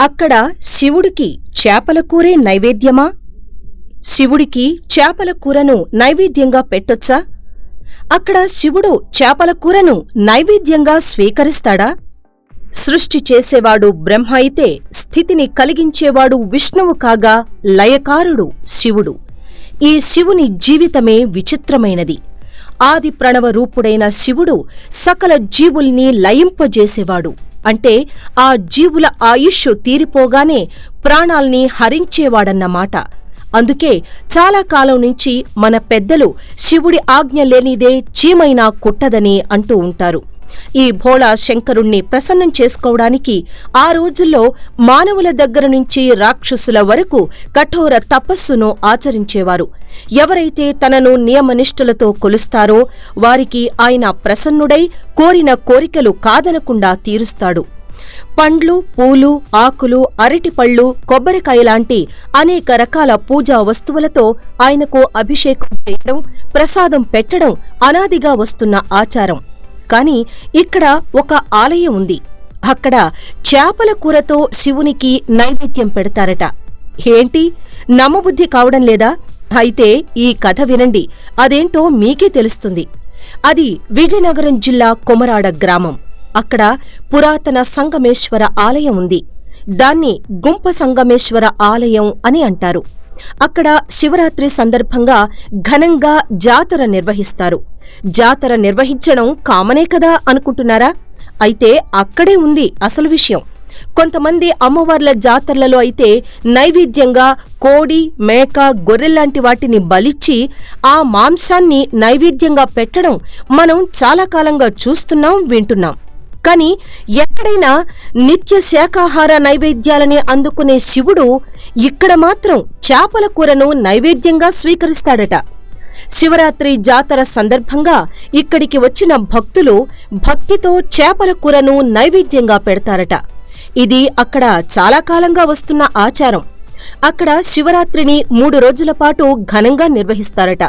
అక్కడ శివుడికి చేపల కూరే నైవేద్యమా? శివుడికి చేపల కూరను నైవేద్యంగా పెట్టొచ్చా? అక్కడ శివుడు చేపల కూరను నైవేద్యంగా స్వీకరిస్తాడా? సృష్టి చేసేవాడు బ్రహ్మ అయితే స్థితిని కలిగించేవాడు విష్ణువు కాగా లయకారుడు శివుడు. ఈ శివుని జీవితమే విచిత్రమైనది. ఆది ప్రణవ రూపుడైన శివుడు సకల జీవుల్ని లయింపజేసేవాడు. అంటే ఆ జీవుల ఆయుష్ తీరిపోగానే ప్రాణాల్ని హరించేవాడన్నమాట. అందుకే చాలా కాలం నుంచి మన పెద్దలు శివుడి ఆజ్ఞ లేనిదే చీమైనా కుట్టదని అంటూ ఉంటారు. ఈ భోళా శంకరుణ్ణి ప్రసన్నం చేసుకోవడానికి ఆ రోజుల్లో మానవుల దగ్గర నుంచి రాక్షసుల వరకు కఠోర తపస్సును ఆచరించేవారు. ఎవరైతే తనను నియమనిష్ఠులతో కొలుస్తారో వారికి ఆయన ప్రసన్నుడై కోరిన కోరికలు కాదనకుండా తీరుస్తాడు. పండ్లు పూలు ఆకులు అరటిపళ్ళు కొబ్బరికాయ లాంటి అనేక రకాల పూజా వస్తువులతో ఆయనకు అభిషేకం చేయడం ప్రసాదం పెట్టడం అనాదిగా వస్తున్న ఆచారం. కాని ఇక్కడ ఒక ఆలయం ఉంది. అక్కడ చేపల కూరతో శివునికి నైవేద్యం పెడతారట. ఏంటి? నమ్మబుద్ధి కావడం లేదా? అయితే ఈ కథ వినండి. అదేంటో మీకే తెలుస్తుంది. అది విజయనగరం జిల్లా కొమరాడ గ్రామం. అక్కడ పురాతన సంగమేశ్వర ఆలయం ఉంది. దాన్ని గుంప సంగమేశ్వర ఆలయం అని అంటారు. అక్కడ శివరాత్రి సందర్భంగా ఘనంగా జాతర నిర్వహిస్తారు. జాతర నిర్వహించడం కామనే కదా అనుకుంటున్నారా? అయితే అక్కడే ఉంది అసలు విషయం. కొంతమంది అమ్మవార్ల జాతరలలో అయితే నైవేద్యంగా కోడి మేక గొర్రెల్లాంటి వాటిని బలిచ్చి ఆ మాంసాన్ని నైవేద్యంగా పెట్టడం మనం చాలా కాలంగా చూస్తున్నాం వింటున్నాం. కానీ ఎక్కడైనా నిత్య శాకాహార నైవేద్యాలని అందుకునే శివుడు ఇక్కడ మాత్రం చేపల కూరను నైవేద్యంగా స్వీకరిస్తాడట. శివరాత్రి జాతర సందర్భంగా ఇక్కడికి వచ్చిన భక్తులు భక్తితో చేపల కూరను నైవేద్యంగా పెడతారట. ఇది అక్కడ చాలా కాలంగా వస్తున్న ఆచారం. అక్కడ శివరాత్రిని మూడు రోజుల పాటు ఘనంగా నిర్వహిస్తారట.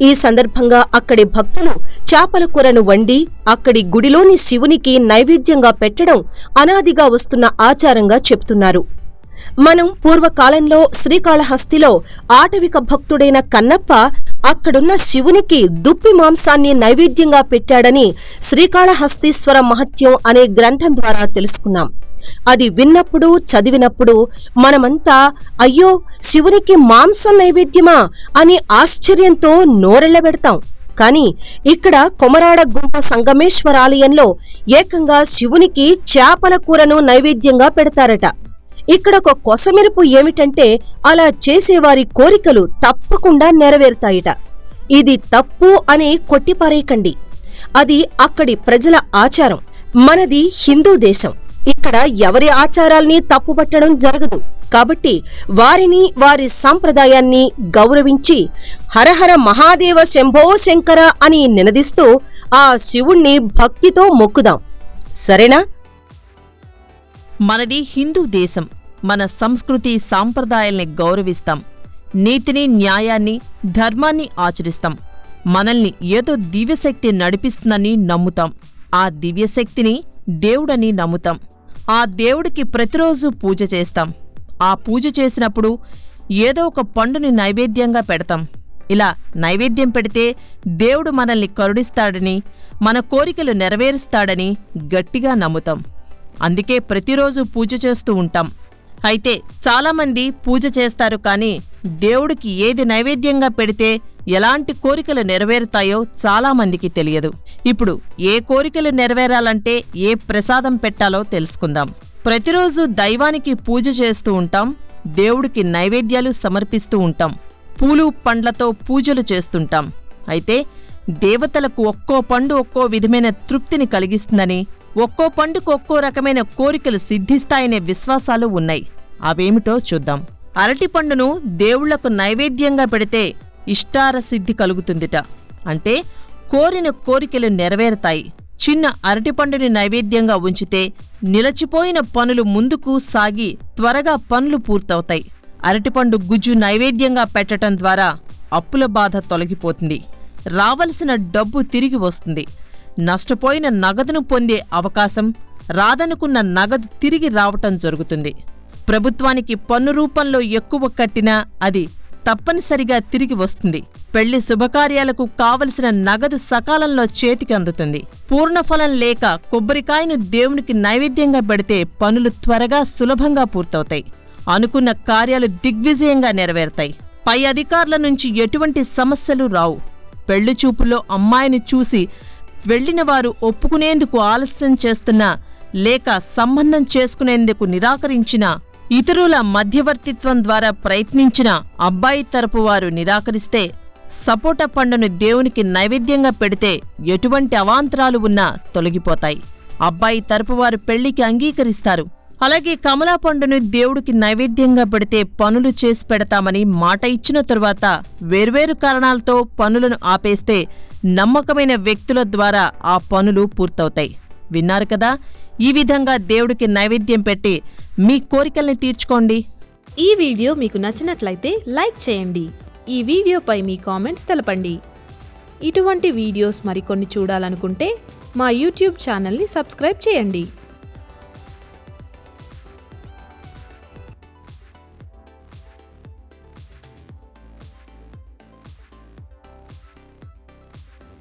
ఈ సందర్భంగా అక్కడి భక్తులు చేపల కూరను వండి అక్కడి గుడిలోని శివునికి నైవేద్యంగా పెట్టడం అనాదిగా వస్తున్న ఆచారంగా చెప్తున్నారు. మనం పూర్వకాలంలో శ్రీకాళహస్తిలో ఆటవిక భక్తుడైన కన్నప్ప అక్కడున్న శివునికి దుప్పి మాంసాన్ని నైవేద్యంగా పెట్టాడని శ్రీకాళహస్తీశ్వర మహత్యం అనే గ్రంథం ద్వారా తెలుసుకున్నాం. అది విన్నప్పుడు చదివినప్పుడు మనమంతా అయ్యో శివునికి మాంసం నైవేద్యమా? అని ఆశ్చర్యంతో నోరెళ్ళబెడతాం కాని ఇక్కడ కొమరాడ గుంప సంగమేశ్వరాలయంలో ఏకంగా శివునికి చేపల కూరను నైవేద్యంగా పెడతారట. ఇక్కడ ఒక కొసమెరుపు ఏమిటంటే అలా చేసేవారి కోరికలు తప్పకుండా నెరవేరుతాయిట. ఇది తప్పు అని కొట్టిపారేయకండి. అది అక్కడి ప్రజల ఆచారం. మనది హిందూ దేశం. ఇక్కడ ఎవరి ఆచారాల్ని తప్పుపట్టడం జరగదు. కాబట్టి వారిని వారి సాంప్రదాయాన్ని గౌరవించి హరహర మహాదేవ శంభో శంకర అని నినదిస్తూ ఆ శివుణ్ణి భక్తితో మొక్కుదాం. సరేనా? మనది హిందూ దేశం. మన సంస్కృతి సాంప్రదాయాల్ని గౌరవిస్తాం. నీతిని న్యాయాన్ని ధర్మాన్ని ఆచరిస్తాం. మనల్ని ఏదో దివ్యశక్తి నడిపిస్తుందని నమ్ముతాం. ఆ దివ్యశక్తిని దేవుడని నమ్ముతాం. ఆ దేవుడికి ప్రతిరోజు పూజ చేస్తాం. ఆ పూజ చేసినప్పుడు ఏదో ఒక పండుని నైవేద్యంగా పెడతాం. ఇలా నైవేద్యం పెడితే దేవుడు మనల్ని కరుడిస్తాడని మన కోరికలు నెరవేరుస్తాడని గట్టిగా నమ్ముతాం. అందుకే ప్రతిరోజు పూజ చేస్తూ ఉంటాం. అయితే చాలామంది పూజ చేస్తారు కానీ దేవుడికి ఏది నైవేద్యంగా పెడితే ఎలాంటి కోరికలు నెరవేరుతాయో చాలామందికి తెలియదు. ఇప్పుడు ఏ కోరికలు నెరవేరాలంటే ఏ ప్రసాదం పెట్టాలో తెలుసుకుందాం. ప్రతిరోజు దైవానికి పూజ చేస్తూ ఉంటాం. దేవుడికి నైవేద్యాలు సమర్పిస్తూ ఉంటాం. పూలు పండ్లతో పూజలు చేస్తుంటాం. అయితే దేవతలకు ఒక్కో పండు ఒక్కో విధమైన తృప్తిని కలిగిస్తుందని ఒక్కో పండుకు ఒక్కో రకమైన కోరికలు సిద్ధిస్తాయనే విశ్వాసాలు ఉన్నాయి. అవేమిటో చూద్దాం. అరటి పండును దేవుళ్ళకు నైవేద్యంగా పెడితే ఇష్టార సిద్ధి కలుగుతుందిట. అంటే కోరిన కోరికలు నెరవేరుతాయి. చిన్న అరటిపండుని నైవేద్యంగా ఉంచితే నిలచిపోయిన పనులు ముందుకు సాగి త్వరగా పనులు పూర్తవుతాయి. అరటిపండు గుజ్జు నైవేద్యంగా పెట్టటం ద్వారా అప్పుల బాధ తొలగిపోతుంది. రావలసిన డబ్బు తిరిగి వస్తుంది. నష్టపోయిన నగదును పొందే అవకాశం రాదనుకున్న నగదు తిరిగి రావటం జరుగుతుంది. ప్రభుత్వానికి పన్ను రూపంలో ఎక్కువ కట్టినా అది తప్పనిసరిగా తిరిగి వస్తుంది. పెళ్ళి శుభకార్యాలకు కావలసిన నగదు సకాలంలో చేతికి అందుతుంది. పూర్ణఫలం లేక కొబ్బరికాయను దేవునికి నైవేద్యంగా పెడితే పనులు త్వరగా సులభంగా పూర్తవుతాయి. అనుకున్న కార్యాలు దిగ్విజయంగా నెరవేరుతాయి. పై అధికారుల నుంచి ఎటువంటి సమస్యలు రావు. పెళ్ళి చూపులో అమ్మాయిని చూసి వెళ్ళిన వారు ఒప్పుకునేందుకు ఆలస్యం చేస్తున్నా లేక సంబంధం చేసుకునేందుకు నిరాకరించినా ఇతరుల మధ్యవర్తిత్వం ద్వారా ప్రయత్నించిన అబ్బాయి తరపు వారు నిరాకరిస్తే సపోటా పండును దేవునికి నైవేద్యంగా పెడితే ఎటువంటి అవాంతరాలు ఉన్నా తొలగిపోతాయి. అబ్బాయి తరపు వారు పెళ్ళికి అంగీకరిస్తారు. అలాగే కమలా పండును దేవుడికి నైవేద్యంగా పెడితే పనులు చేసి పెడతామని మాట ఇచ్చిన తరువాత వేర్వేరు కారణాలతో పనులను ఆపేస్తే నమ్మకమైన వ్యక్తుల ద్వారా ఆ పనులు పూర్తవుతాయి. విన్నారు కదా? ఈ విధంగా దేవుడికి నైవేద్యం పెట్టి మీ కోరికల్ని తీర్చుకోండి. ఈ వీడియో మీకు నచ్చినట్లయితే లైక్ చేయండి. ఈ వీడియోపై మీ కామెంట్స్ తెలపండి. ఇటువంటి వీడియోస్ మరికొన్ని చూడాలనుకుంటే మా యూట్యూబ్ ఛానల్ని సబ్స్క్రైబ్ చేయండి.